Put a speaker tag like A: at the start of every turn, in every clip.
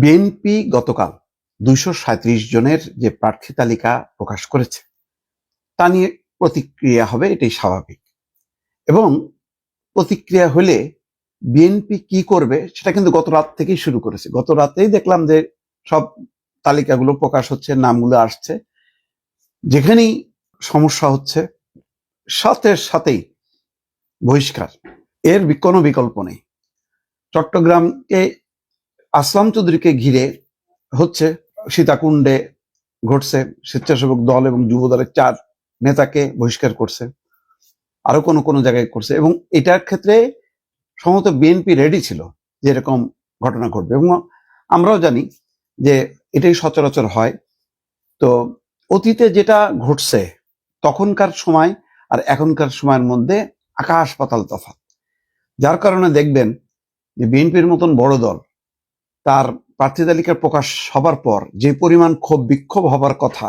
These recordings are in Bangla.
A: বিএনপি গতকাল দুইশো জনের যে প্রার্থী তালিকা প্রকাশ করেছে, তা নিয়ে প্রতিক্রিয়া হবে, এটাই স্বাভাবিক। এবং প্রতিক্রিয়া হলে বিএনপি কি করবে, সেটা কিন্তু গত রাত থেকেই শুরু করেছে। গত রাতেই দেখলাম যে সব তালিকাগুলো প্রকাশ হচ্ছে, নামগুলো আসছে। যেখানেই সমস্যা হচ্ছে, সাথে সাথেই বহিষ্কার। এর কোনো বিকল্প নেই। চট্টগ্রামকে আসলাম চৌধুরীকে ঘিরে হচ্ছে সীতাকুণ্ডে ঘটছে স্বেচ্ছাসেবক দল এবং যুব দলের চার নেতাকে বহিষ্কার করছে, আরও কোনো কোনো জায়গায় করছে এবং এটার ক্ষেত্রে সম্ভবত বিএনপি রেডি ছিল যে এরকম ঘটনা ঘটবে এবং আমরাও জানি যে এটাই সচরাচর হয়। তো অতীতে যেটা ঘটছে তখনকার সময় আর এখনকার সময়ের মধ্যে আকাশ পাতাল তফাৎ। যার কারণে দেখবেন যে বিএনপির মতন বড় দল তার প্রার্থী তালিকা প্রকাশ হবার পর যে পরিমাণ ক্ষোভ বিক্ষোভ হবার কথা,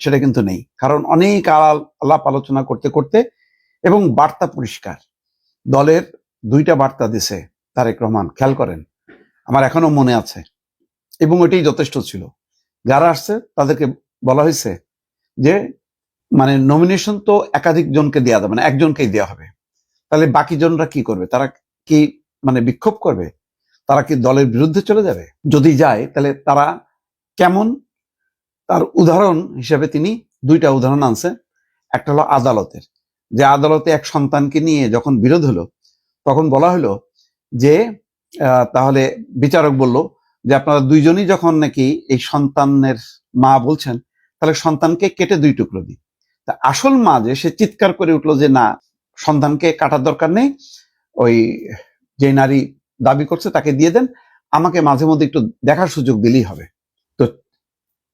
A: সেটা কিন্তু নেই। কারণ অনেক আলাপ আলোচনা করতে করতে এবং বার্তা পরিষ্কার। দলের দুইটা বার্তা দিছে তারেক রহমান, খেয়াল করেন, আমার এখনও মনে আছে। এবং এটাই যথেষ্ট ছিল। যারা আসছে তাদেরকে বলা হয়েছে যে মানে নমিনেশন তো একাধিক জনকে দেওয়া যাবে না, একজনকেই দেওয়া হবে। তাহলে বাকি জনরা কি করবে? তারা কি মানে বিক্ষোভ করবে? তারা কি দলের বিরুদ্ধে চলে যাবে? যদি যায়, তাহলে তারা কেমন? তার উদাহরণ হিসেবে তিনি দুইটা উদাহরণ আনছে একটা হলো আদালতের। যে আদালতে এক সন্তানকে নিয়ে যখন বিরোধ হলো, তখন বলা হলো যে তাহলে বিচারক বলল যে, আপনারা দুইজনই যখন নাকি এই সন্তানের মা বলছেন, তাহলে সন্তানকে কেটে দুই টুকরো দিই তা আসল মা যে, সে চিৎকার করে উঠল যে, না, সন্তানকে কাটার দরকার নেই। ওই যে নারী দাবি করছে, তাকে দিয়ে দেন। আমাকে মাঝে মধ্যে একটু দেখার সুযোগ দিলেই হবে। তো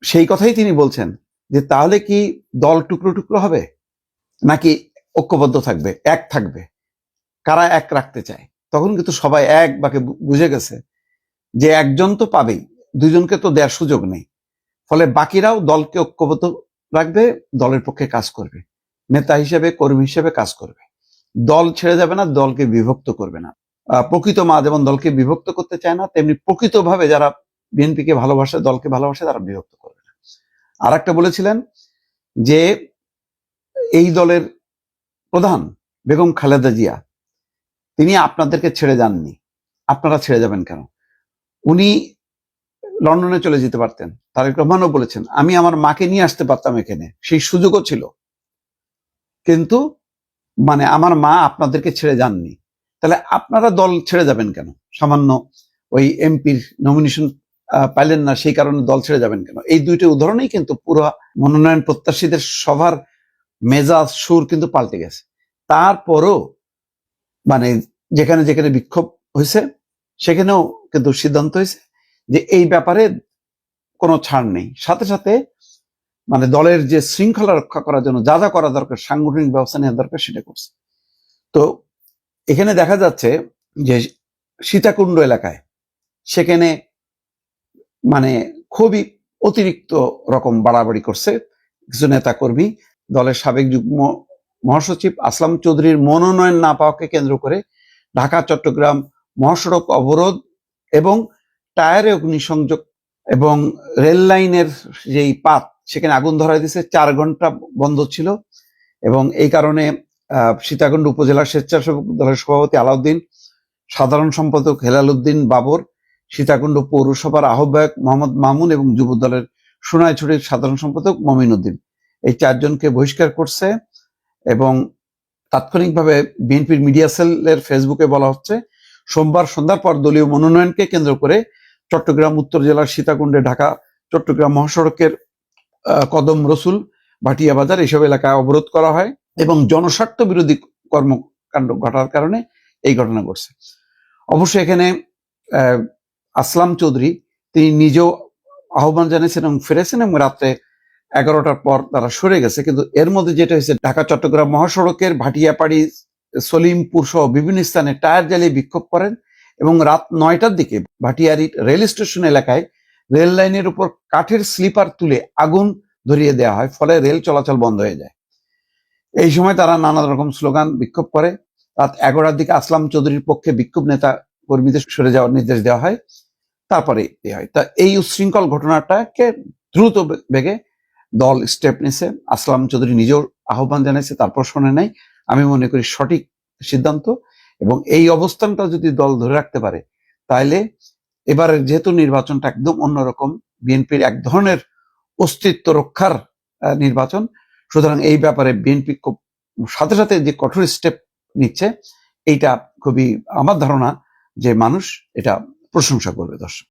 A: সেই কথাই তিনি বলছেন যে, তাহলে কি দল টুকরো টুকরো হবে? নাকি ঐক্যবদ্ধ থাকবে, এক থাকবে? কারা এক রাখতে চায়? তখন কিন্তু সবাই এক বাকে বুঝে গেছে যে, একজন তো পাবেই, দুজনকে তো দেওয়ার সুযোগ নেই। ফলে বাকিরাও দলকে ঐক্যবদ্ধ রাখবে, দলের পক্ষে কাজ করবে। নেতা হিসেবে, কর্মী হিসেবে কাজ করবে। দল ছেড়ে যাবে না, দলকে বিভক্ত করবে না। প্রকৃত মা যেমন দলকে বিভক্ত করতে চায় না, তেমনি প্রকৃতভাবে যারা বিএনপিকে ভালোবাসে, দলকে ভালোবাসে, তারা বিভক্ত করবে না। আর একটা বলেছিলেন যে এই দলের প্রধান বেগম খালেদা জিয়া, তিনি আপনাদেরকে ছেড়ে যাননি। আপনারা ছেড়ে যাবেন কেন? উনি লন্ডনে চলে যেতে পারতেন। তারেক রহমানও বলেছেন, আমি আমার মাকে নিয়ে আসতে পারতাম এখানে, সেই সুযোগও ছিল। কিন্তু মানে আমার মা আপনাদেরকে ছেড়ে যাননি। তাহলে আপনারা দল ছেড়ে যাবেন কেন? সামান্য ওই এমপির নমিনেশন পাইলেন না, সেই কারণে দল ছেড়ে যাবেন কেন? এই দুইটা উদাহরণেই কিন্তু পুরো মনোনয়ন প্রত্যাশীদের সভার মেজাজ, সুর কিন্তু পাল্টে গেছে। তারপরও মানে যেখানে যেখানে বিক্ষোভ হয়েছে, সেখানেও কিন্তু সিদ্ধান্ত হয়েছে যে এই ব্যাপারে কোনো ছাড় নেই। সাথে সাথে মানে দলের যে শৃঙ্খলা রক্ষা করার জন্য যা যা করা দরকার, সাংগঠনিক ব্যবস্থা নেওয়া দরকার, সেটা করছে। তো এখানে দেখা যাচ্ছে যে সীতাকুণ্ড এলাকায় সেখানে মানে খুবই অতিরিক্ত রকম বাড়াবাড়ি করছে কিছু নেতা কর্মী দলের সাবেক যুগ্ম মহাসচিব আসলাম চৌধুরীর মনোনয়ন না পাওয়াকে কেন্দ্র করে ঢাকা, চট্টগ্রাম মহাসড়ক অবরোধ এবং টায়ারে অগ্নিসংযোগ এবং রেল লাইনের যেই পাত সেখানে আগুন ধরা দিয়েছে, চার ঘণ্টা বন্ধ ছিল এবং এই কারণে সীতাকুণ্ড উপজেলা স্বেচ্ছাসেবক দলের সভাপতি আলাউদ্দিন, সাধারণ সম্পাদক হেলাল উদ্দিন বাবর, সীতাকুণ্ড পৌরসভার আহ্বায়ক মোহাম্মদ মামুন এবং যুব দলের সোনাইছড়ির সাধারণ সম্পাদক মমিন উদ্দিন। এই চারজনকে বহিষ্কার করছে এবং তাৎক্ষণিকভাবে বিএনপির মিডিয়া সেলের ফেসবুকে বলা হচ্ছে, সোমবার সন্ধ্যার পর দলীয় মনোনয়নকে কেন্দ্র করে চট্টগ্রাম, উত্তর জেলার সীতাকুণ্ডে ঢাকা, চট্টগ্রাম মহাসড়কের কদম রসুল, ভাটিয়া বাজার এসব এলাকায় অবরোধ করা হয়। এবং জনস্বার্থ বিরোধী কর্মকাণ্ড ঘটার কারণে এই ঘটনা ঘটছে। অবশ্য এখানে আসলাম চৌধুরী, তিনি নিজেও আহ্বান জানিয়েছেন এবং ফিরেছেন এবং রাত্রে এগারোটার পর তারা সরে গেছে। কিন্তু এর মধ্যে যেটা হয়েছে, ঢাকা, চট্টগ্রাম মহাসড়কের ভাটিয়াপাড়ি, সলিমপুর সহ বিভিন্ন স্থানে টায়ার জ্বালিয়ে বিক্ষোভ করেন এবং রাত নয়টার দিকে ভাটিয়ারি রেল স্টেশন এলাকায় রেল লাইনের উপর কাঠের স্লিপার তুলে আগুন ধরিয়ে দেওয়া হয়। ফলে রেল চলাচল বন্ধ হয়ে যায়। এই সময় তারা নানা রকম স্লোগান বিক্ষোভ করে। রাত এগারোটার দিকে আসলাম চৌধুরীর পক্ষে বিক্ষোভ নেতা কর্মীদের সরে যাওয়ার নির্দেশ দেওয়া হয়। তারপরে হয়। তা এই উচ্ছৃঙ্খল ঘটনাটাকে দ্রুত বেগে দল স্টেপ নিছে। আসলাম চৌধুরী নিজেও আহ্বান জানাইছে, তারপর শোনে নাই। আমি মনে করি সঠিক সিদ্ধান্ত এবং এই অবস্থানটা যদি দল ধরে রাখতে পারে তাহলে এবারের যেহেতু নির্বাচনটা একদম অন্যরকম, বিএনপির এক ধরনের অস্তিত্ব রক্ষার নির্বাচন সুতরাং এই ব্যাপারে বিএনপি খুব সাথে সাথে যে কঠোর স্টেপ নিচ্ছে, এইটা খুবই আমার ধারণা যে মানুষ এটা প্রশংসা করবে দর্শক।